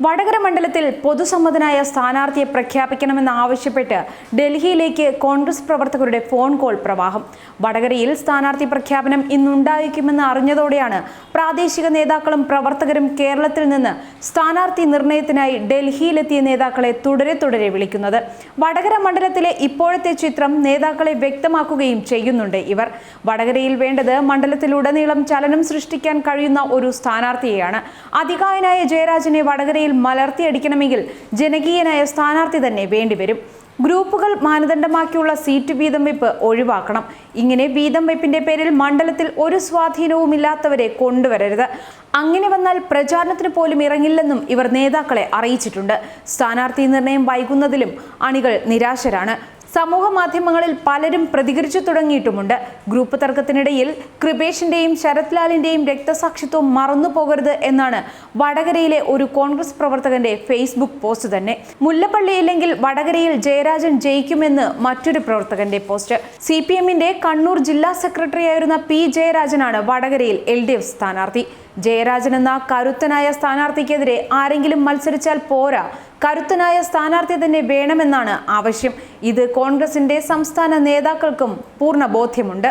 വടകര മണ്ഡലത്തിൽ പൊതുസമ്മതനായ സ്ഥാനാർത്ഥിയെ പ്രഖ്യാപിക്കണമെന്നാവശ്യപ്പെട്ട് ഡൽഹിയിലേക്ക് കോൺഗ്രസ് പ്രവർത്തകരുടെ ഫോൺ കോൾ പ്രവാഹം. വടകരയിൽ സ്ഥാനാർത്ഥി പ്രഖ്യാപനം ഇന്നുണ്ടായിരിക്കുമെന്ന് അറിഞ്ഞതോടെയാണ് പ്രാദേശിക നേതാക്കളും പ്രവർത്തകരും കേരളത്തിൽ നിന്ന് സ്ഥാനാർത്ഥി നിർണയത്തിനായി ഡൽഹിയിലെത്തിയ നേതാക്കളെ തുടരെ തുടരെ വിളിക്കുന്നത്. വടകര മണ്ഡലത്തിലെ ഇപ്പോഴത്തെ ചിത്രം നേതാക്കളെ വ്യക്തമാക്കുകയും ചെയ്യുന്നുണ്ട് ഇവർ. വടകരയിൽ വേണ്ടത് മണ്ഡലത്തിലുടനീളം ചലനം സൃഷ്ടിക്കാൻ കഴിയുന്ന ഒരു സ്ഥാനാർത്ഥിയെയാണ്. അധികായനായ ജയരാജനെ വടകരയിൽ മലർത്തിയടിക്കണമെങ്കിൽ ജനകീയനായ സ്ഥാനാർത്ഥി തന്നെ വേണ്ടിവരും. ഗ്രൂപ്പുകൾ മാനദണ്ഡമാക്കിയുള്ള സീറ്റ് വീതം വെപ്പ് ഒഴിവാക്കണം. ഇങ്ങനെ വീതം വെപ്പിന്റെ പേരിൽ മണ്ഡലത്തിൽ ഒരു സ്വാധീനവുമില്ലാത്തവരെ കൊണ്ടുവരരുത്. അങ്ങനെ വന്നാൽ പ്രചാരണത്തിന് പോലും ഇറങ്ങില്ലെന്നും ഇവർ നേതാക്കളെ അറിയിച്ചിട്ടുണ്ട്. സ്ഥാനാർത്ഥി നിർണയം വൈകുന്നതിലും അണികൾ നിരാശരാണ്. സമൂഹ മാധ്യമങ്ങളിൽ പലരും പ്രതികരിച്ചു തുടങ്ങിയിട്ടുമുണ്ട്. ഗ്രൂപ്പ് തർക്കത്തിനിടയിൽ കൃപേഷിന്റെയും ശരത് ലാലിന്റെയും രക്തസാക്ഷിത്വം മറന്നു പോകരുത് എന്നാണ് വടകരയിലെ ഒരു കോൺഗ്രസ് പ്രവർത്തകന്റെ ഫേസ്ബുക്ക് പോസ്റ്റ് തന്നെ. മുല്ലപ്പള്ളിയില്ലെങ്കിൽ വടകരയിൽ ജയരാജൻ ജയിക്കുമെന്ന് മറ്റൊരു പ്രവർത്തകന്റെ പോസ്റ്റ്. സി പി എമ്മിന്റെ കണ്ണൂർ ജില്ലാ സെക്രട്ടറിയായിരുന്ന പി ജയരാജനാണ് വടകരയിൽ എൽ ഡി എഫ് സ്ഥാനാർത്ഥി. ജയരാജൻ എന്ന കരുത്തനായ സ്ഥാനാർത്ഥിക്കെതിരെ ആരെങ്കിലും മത്സരിച്ചാൽ പോരാ. കരുത്തനായ സ്ഥാനാർത്ഥി തന്നെ വേണമെന്നാണ് ആവശ്യം. ഇത് കോൺഗ്രസിന്റെ സംസ്ഥാന നേതാക്കൾക്കും പൂർണ ബോധ്യമുണ്ട്.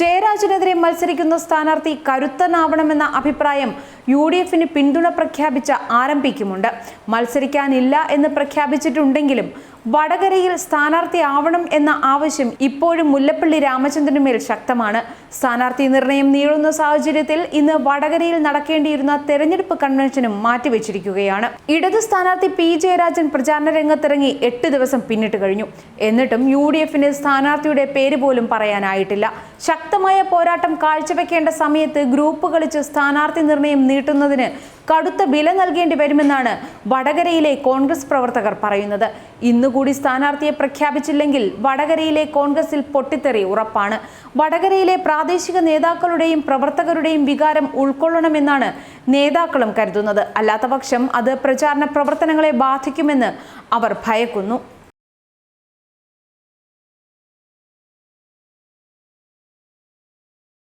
ജയരാജനെതിരെ മത്സരിക്കുന്ന സ്ഥാനാർത്ഥി കരുത്തനാവണമെന്ന അഭിപ്രായം യു ഡി എഫിന് പിന്തുണ പ്രഖ്യാപിച്ച ആരംഭിക്കുമുണ്ട് മത്സരിക്കാനില്ല എന്ന് പ്രഖ്യാപിച്ചിട്ടുണ്ടെങ്കിലും വടകരയിൽ സ്ഥാനാർത്ഥി ആവണം എന്ന ആവശ്യം ഇപ്പോഴും മുല്ലപ്പള്ളി രാമചന്ദ്രന് മേൽ ശക്തമാണ്. സ്ഥാനാർത്ഥി നിർണയം നീളുന്ന സാഹചര്യത്തിൽ ഇന്ന് വടകരയിൽ നടക്കേണ്ടിയിരുന്ന തെരഞ്ഞെടുപ്പ് കൺവെൻഷനും മാറ്റിവെച്ചിരിക്കുകയാണ്. ഇടതു സ്ഥാനാർത്ഥി പി ജയരാജൻ പ്രചാരണ രംഗത്തിറങ്ങി എട്ട് ദിവസം പിന്നിട്ട് കഴിഞ്ഞു. എന്നിട്ടും യു ഡി എഫിന് സ്ഥാനാർത്ഥിയുടെ പേര് പോലും പറയാനായിട്ടില്ല. ശക്തമായ പോരാട്ടം കാഴ്ചവെക്കേണ്ട സമയത്ത് ഗ്രൂപ്പ് കളിച്ച് സ്ഥാനാർത്ഥി നിർണയം നീട്ടുന്നതിന് കടുത്ത വില നൽകേണ്ടി വരുമെന്നാണ് വടകരയിലെ കോൺഗ്രസ് പ്രവർത്തകർ പറയുന്നത്. ഇന്നുകൂടി സ്ഥാനാർത്ഥിയെ പ്രഖ്യാപിച്ചില്ലെങ്കിൽ വടകരയിലെ കോൺഗ്രസിൽ പൊട്ടിത്തെറി ഉറപ്പാണ്. വടകരയിലെ പ്രാദേശിക നേതാക്കളുടെയും പ്രവർത്തകരുടെയും വികാരം ഉൾക്കൊള്ളണമെന്നാണ് നേതാക്കളും കരുതുന്നത്. അല്ലാത്തപക്ഷം അത് പ്രചാരണ പ്രവർത്തനങ്ങളെ ബാധിക്കുമെന്ന് അവർ ഭയക്കുന്നു.